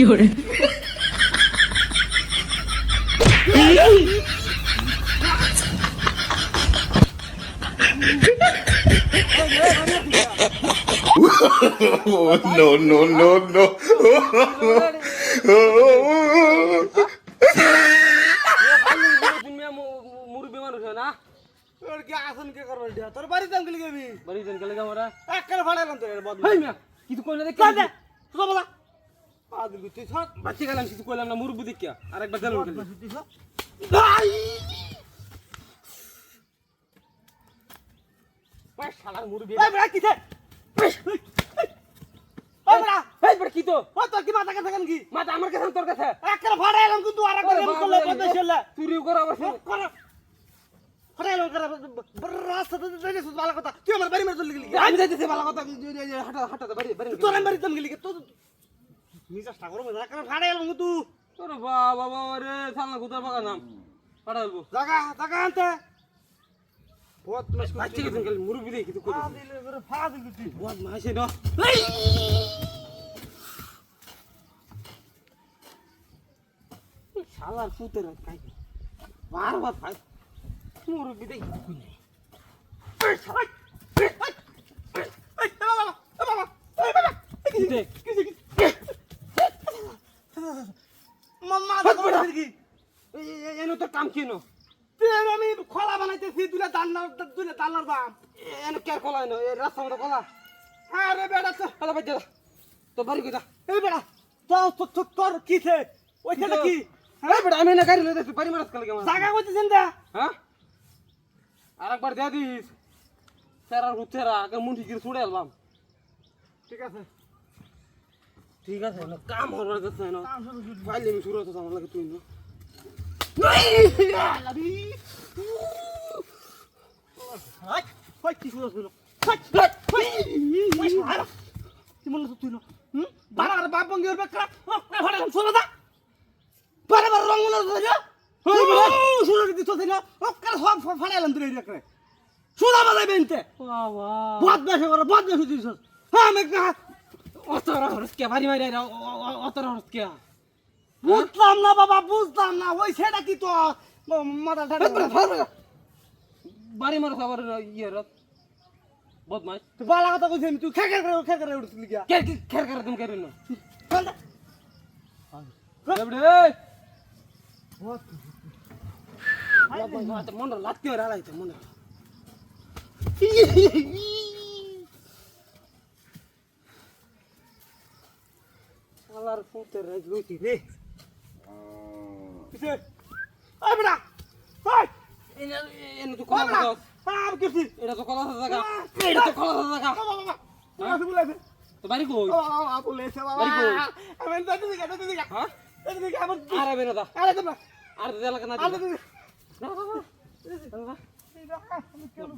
有人 no, no, no, no. তুমি মানুষ না তোর কি আসন কে করবে? তোর বাড়ি দাম গেলি গেবি? বাড়ি দেন গেলে আমরা একের ফাড়াইলাম তোর এর বদলা। হেই কইলে দেখি কাঁদে তুই বলা পাগল তুই সব বাচ্চা গেলাম কিছু কইলাম না মুরব্বী দেখিয়া। আর একবার দেন গেলে তুই সব ওই শালার মুরব্বী। বড় কি তো? ও তোর কি মাথা কাছে কি মাথা আমার কাছে তোর কাছে। একের ফাড়াইলাম কিন্তু আরেকবার এমন করলে বদলা ছেলে চুরি করো আবার কর। ফাড়াইলাম করে রাস্তা তো যাইছিস ভালো কথা। তুই আমার বাড়ি মেরে চলে গেলি। আমি যাইতেছি ভালো কথা। হাঁটা হাঁটা বাড়ি বাড়ি। তোর বাড়ি দাম গেলি। তো নিজে ঠাকুর মজা করে ফাড়াইলাম কিন্তু তোর বাবা বাবা রে সালনা গুতার বাগা নাম হাঁটা দেবো জাগা আনতে বাচ্চা দেখি কিছু করি ফাদিলে করে ফাদিল তুই বহুত মাসে না শালার পুতের খাই বারবার খাই মুরব্বী দেখি কিছু এই শালা এই এই এই বাবা বাবা এই বাবা দেখ মাম্মা দাদা কি এনে তোর কাম কেন তুই আমি খোলা বানাইতেছি দুলে দান্নার দুলে দান্নার দাম। এনে কে কলা এনে? এই রাস্তা মতো কলা আরে বেটা তো কলা বাজ্যা তো বাড়ি কইতা এই বেটা তো তো তোর কি থে ওইখানে কি এই বেটা আমি না গাড়ি লই যাচ্ছি বাড়ি মারাস কালে কেমন? জায়গা কইতেছেন দা? হ্যাঁ? আর একবার দিয়ে দিস। স্যার আর আগে মুন্ঠি গিয়ে ছুড়ে এলবাম ঠিক আছে। ঠিক আছে? না। কাম হওয়ার কাছে না। ফাইলে আমি শুরু হতো আমার লাগে তুই না। কি শুরু হলো? হাই হাই হাই হাই কি মনে হচ্ছে তুই না? হুম? বারা বাপ বঙ্গি ওর বেকরা। হড়ে শোনা দা। বারে বারে রং মনে হচ্ছে না? শুরু দিতে তো না? ওকার সব ফাড়াইলাম তুই রে করে বাজাই বেনতে বাবা। বেশে করে বদ বেশে দিছ হ্যাঁ আমি অতরা হরস কে বাড়ি মারি অতরা হরস কে বুঝলাম না বাবা বুঝলাম না ওই সেটা কি তো? মাথা ঠান্ডা বাড়ি মারস আবার ইয়ে রত বদমাস তুই বালা কথা কইছিস আমি তুই খেকে করে খেকে করে উঠছিলি গিয়া। কে কি খের করে তুমি করেন না। ঠান্ডা। এবড়ে মন লাগতে হয় রালাইতে মনে আলার ফুটের রাজ লইতি রে কিসে আই বেটা হাই এনে এনে তো কলা বেটা দাও আম কিসি এটা তো কলা জায়গা এটা তো কলা জায়গা বাবা বাবা তুই বলেছে তো বাড়ি কই বাবা বলেছে বাবা? আমি দাদি দিকে দাদি দিকে হ্যাঁ দাদি দিকে আমার আরে বেরে দা আরে দেবা আর দেলা কেন আরে দিকে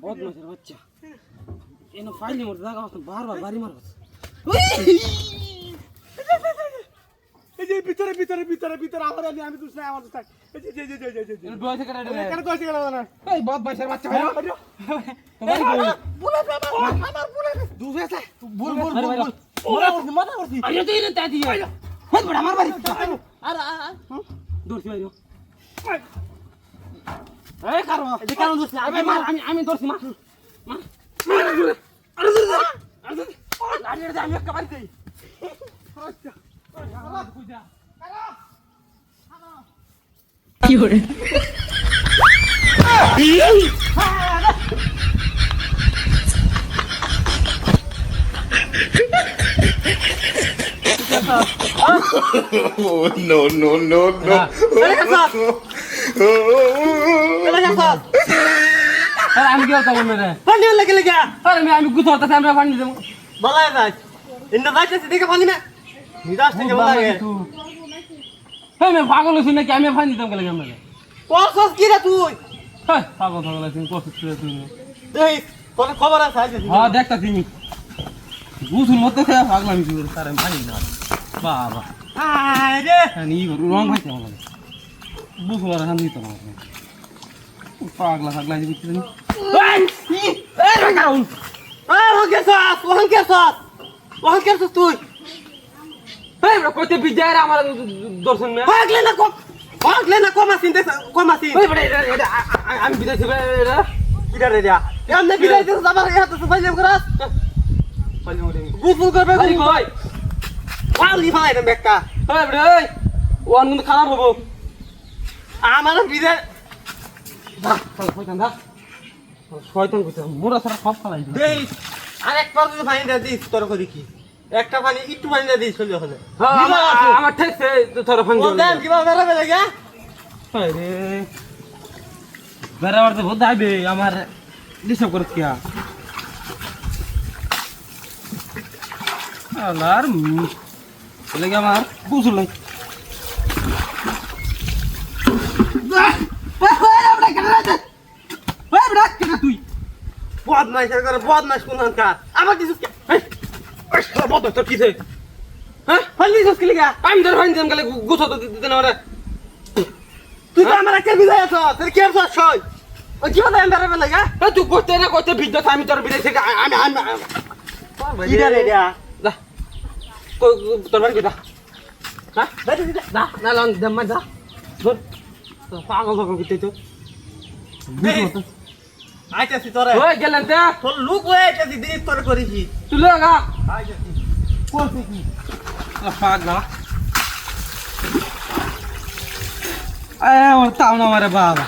বদমাশের বাচ্চা এনে ফাইলি মর জায়গা আছে বারবার বাড়ি মারছ এই যে ভিতরে ভিতরে ভিতরে ভিতরে আমার আমি আমি দুসরা আমার দুসরা এই যে যে যে যে যে। যে বয় থেকে রেডি কেন কইছি গেল না এই বদমাশের বাচ্চা ভাই তো বাড়ি কই আমার বুলে দুসরা আছে বুল বুল আরে বুল বাইরে। করছি আরে তুই এনে তাই দিয়ে। হত বড় আমার বাড়ি। আরে দৌড়ছি বাইরে এই কারও এই কেন দুসরা আমি আমি আমি দৌড়ছি মার। মার। আরে দৌড়ে আরে আরে আরে আমি একটা বাড়ি দেই 有人，Oh, no, no, no, no. আমি কি করতাম মেরে পানি লাগে লাগে আমি গুছর তাতে আমরা পানি দেবো যাইতেছে দেখে পানি না নিদাস থেকে বলাই হ্যাঁ আমি পাগল হয়েছি নাকি? আমি পানি দিতাম গেলে আমরা কসস কি রে তুই? হ্যাঁ পাগল পাগল আছি কষ্ট করে তুই দেখ তোর খবর আছে আজ হ্যাঁ দেখতা তুমি গুছুর মধ্যে খেয়ে পাগলামি শুরু তার আমি পানি না। বাবা। হায় রে। হ্যাঁ ই রং পাইছে আমার বুঝলো আর হান দিত না পাগলা পাগলা যে বিক্রি এই এই এই ওকে সাস ওহন কে সাস ওহন কে তুই। এই বড় কইতে বিজয় আমার দর্শন মে হাগলে না কম হাগলে না কম দেশ কম আসিন। এই বড় আমি দিবে এটা কিরা রে দিয়া? এমনি বিদায় দিছ আবার ইয়া তো ফাইলে করাস গুসল করবে আরে কই? পালি ফালাই না বেকা এই বড় এই ওয়ান কিন্তু খারাপ হব। আমার বিদায় দা শয়তান দা। শয়তান কইতে মোরা সারা সব খালাই দেই আর এক পার যদি ফাইন দিস তোর করি কি? একটা পানি একটু পানি দিস চলে হলে হ্যাঁ আমার ঠেকছে তোর ফোন দেন কিবা বেরাবে লাগা? আরে বেড়াবার তো বোধ আইবে আমার ডিস্টার্ব করত কিয়া? আলার লাগে আমার বুঝল নাই। তুই বদমাইশ করে বদমাইশ কোন কা আমার দিস বদ তোর কিসে হ্যাঁ? ফালি দিস কি লাগা আমি তোর ফাইন দিলাম গেলে গুছো তো দিতে না ওরা। তুই তো আমার একটা বিদায় আছো। তোর কি আর সই ও কি বলে বেরাবে লাগা এই তুই করতে না করতে বিদ্যুৎ আমি তোর বিদেশ থেকে আমি আমি কিরা রে যা। কই তোর বাড়ি যা হ্যাঁ? বেরি দিদা যা না লন দম যা। ধর। পাগল পাগল করতে তো। আইতাছি তোরে। ওই গেলেন তে। তোর লুক হয়ে আইতাছি দিস তোর করিছি। তুই লগা আইতাছি। কোনছে কি পাগলা আয় আমার তাও না মারে বাবা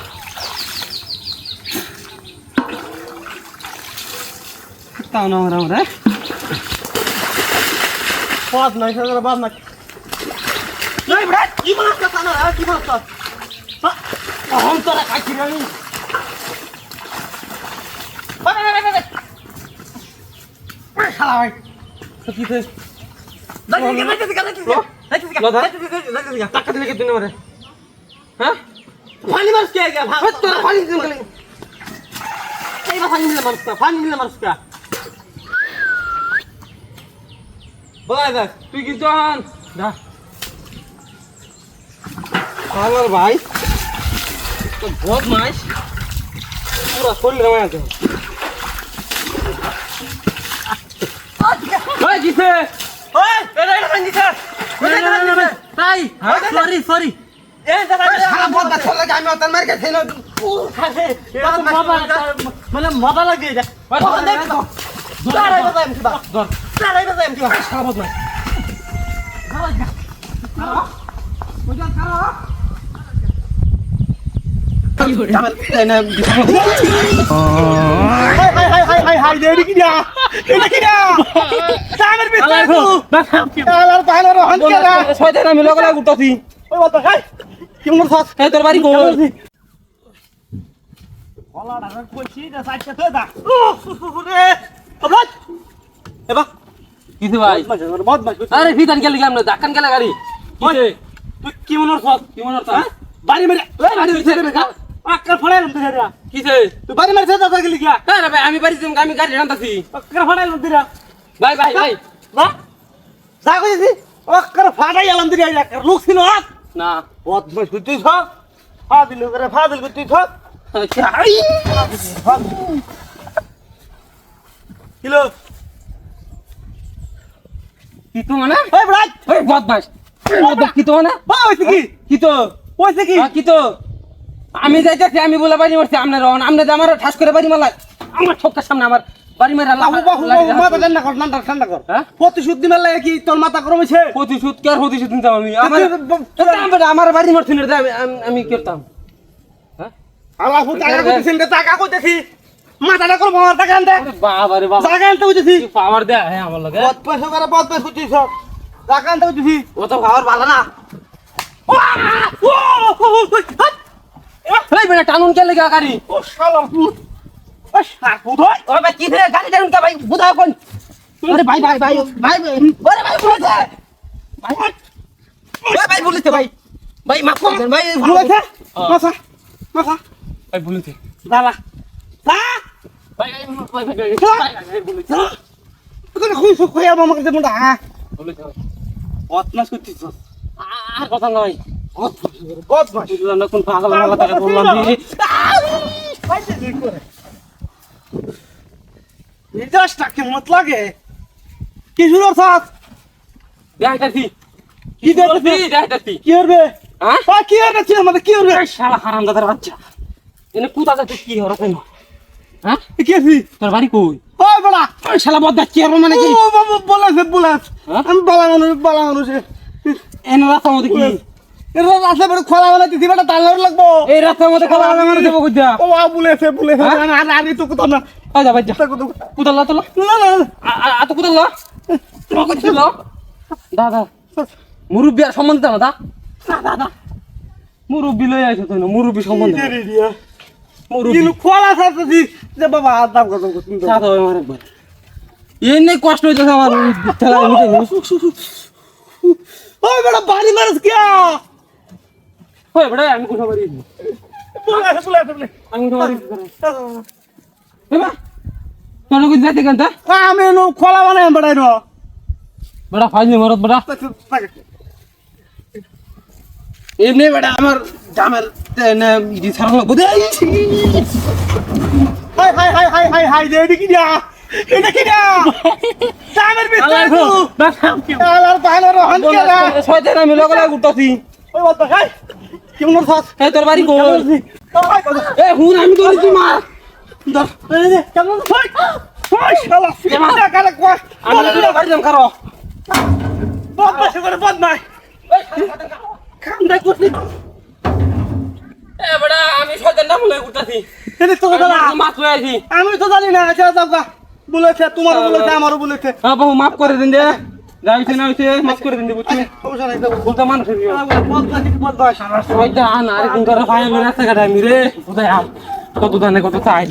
তাও না মারে মারে বদমাইশ করে বদমাইশ নাই ব্রাত কি মাছ কথা না কি মাছ অহম তোরা খাইছি আমি শালা ভাই তো কি তে টাকা দিলে হ্যাঁ ফানি মাছ কে ফানি ফানি মাছ ফানি মাছ বলাই দেখ তুই আমার ভাই তো বহুত মাছ পুরো আছে ওই কিসে তাই সরি সরি মানে মজা লাগে সারা তোর বাড়ি কিসে ভাই আরে ফিতান গেলি কেমনে ধাক্কান গেলে গাড়ি তুই কি মন সাস কি মনে হ্যাঁ বাড়ি মেরে বাড়ি মেরে আক্কার ফড়াইলাম তুই রে। কিসে? তুই বাড়ি মেরে দাদা গেলি কি আরে ভাই আমি বাড়ি যাম আমি গাড়ি রান্তাছি আক্কার ফড়াইলাম তুই রে। ভাই ভাই ভাই। না যা কইছি আক্কার ফাটাইলাম তুই রে আক্কার লোক ছিল হাত না। বদ মাছ তুই সব ফাদিল করে ফাদিল তুই সব কিলো কি তো মানে? এই ওই বদমাস বদমাস কি তো মানে? বা হইছে কি? কি তো? হইছে কি? হ্যাঁ, কি তো? আমি যাইতেছি আমি বলে বাড়ি মারছি আপনার রহন আপনার আমার ঠাস করে বাড়ি মারলাই আমার চোখের সামনে আমার বাড়ি মারা মাথা ঠান্ডা কর ঠান্ডা ঠান্ডা কর হ্যাঁ? প্রতিশোধ দিবার লাগে কি তোর মাথা গরম হইছে প্রতিশোধ কে আর প্রতিশোধ নিতাম আমি আমার তুই- আমার- আমার বাড়ি মারছি না আমি- আমি- আমি আল্লাহ টাকা কইতেছেন টাকা কইতেছি মাথাটা করব আমার টাকা আনতে বাবা রে বাবা টাকা আনতে কইতেছি পাওয়ার দেয় হ্যাঁ আমার লগে বদ পয়সা করে বদ পয়সা কইতেছি সব টাকা আনতে কইতেছি ও তো পাওয়ার ভালো না ও ও এই বেটা টানুন কে লেগে গাড়ি ও শালা ও শালা বুধই ও ভাই কি রে গাড়ি টানুন কে ভাই বুঝা কোন আরে ভাই ভাই ভাই ভাই ওরে ভাই বলেছে ভাই ওই ভাই বলেছে ভাই ভাই মাফ করে দেন ভাই বুঝাইছে মাথা মাথা ভাই বলেছে দাদা দা ভাই ভাই ভাই ভাই বলেছে কোন খুই সুখ হইয়া মামা কাছে মুন্ডা হ্যাঁ বলেছে বদমাস করছিস আর কথা নয় বদমাস বুঝলাম না কোন পাগল মাগলা তাকে বললাম মেজাজটা কেমন লাগে? কি শুরু সাথ কি দেখতেছি দেখতেছি কি করবে? হ্যাঁ কি হবে ছিল মানে কি করবে? শালা হারামজাদার বাচ্চা। এনে কুতা যাচ্ছে কি হলো কেন হ্যাঁ কি আছি তোর বাড়ি কই? ওই বড়া ওই শালা বদা কি হলো মানে কি? ও বাবা বলেছে বলেছ। হ্যাঁ? আমি বালা মানুষ বলা মানুষ। এনে রাস্তার মধ্যে কি? এর রাস্তা খোলা বেটা লাগবো। এই রাস্তার মধ্যে খালা আমি মানে দেবো কইতা? ও বাবা বলেছে বলেছে? আর আর তো কোথাও না। আ যা বাইজা তা কোথাও কুদাল্লা তোলা না না না। আ তো কুদাল্লা ছিল দাদা মুরব্বি আর সম্বন্ধ দাও দা? দাদা মুরব্বি লই আইছো তুই মুরব্বি সম্বন্ধ? মুরব্বি। খোলা যে বাবা হাত দাম কত তুমি সাথে আমার একবার। এই নেই কষ্ট হইতেছে আমার ঠেলা ওই বেটা বাড়ি মারস কে ওই বড় আমি কোথা বাড়ি আমি নো খোলা বানাই বেড়াই নো বড় ফাইনি মরত বড় এমনি বড় আমার জামের নে দি সারলো বুদে হাই হাই হাই হাই হাই হাই রে এটা কি দিয়া এটা কি দিয়া সামের বিস্তার গো আলার হন আমি ওই বাদ হাই। কেমন তোর বাড়ি এ হুন আমি তো ধর। এই কেমন শালা ফিটা কয়? আমি তোর বাড়ি যাম কারও বদমাশ করে বদমাশ কাম দেখ করছিস এ বড় আমি ছয়তে নাম লই উঠতাছি। এটা তো মাছ আমি জানি না আচ্ছা যাও বলেছে তোমারও বলেছে আমারও বলেছে। হ্যাঁ বাবু মাফ করে দিন দে। যাইছে না হইছে মাফ করে দিন বুঝছি সমস্যা নাই যাব বলতে মানুষ ছয়টা আন আর কোন করে ফাইল রাস্তা কাটা আমি রে কোথায় আম? কত দানে কত চাই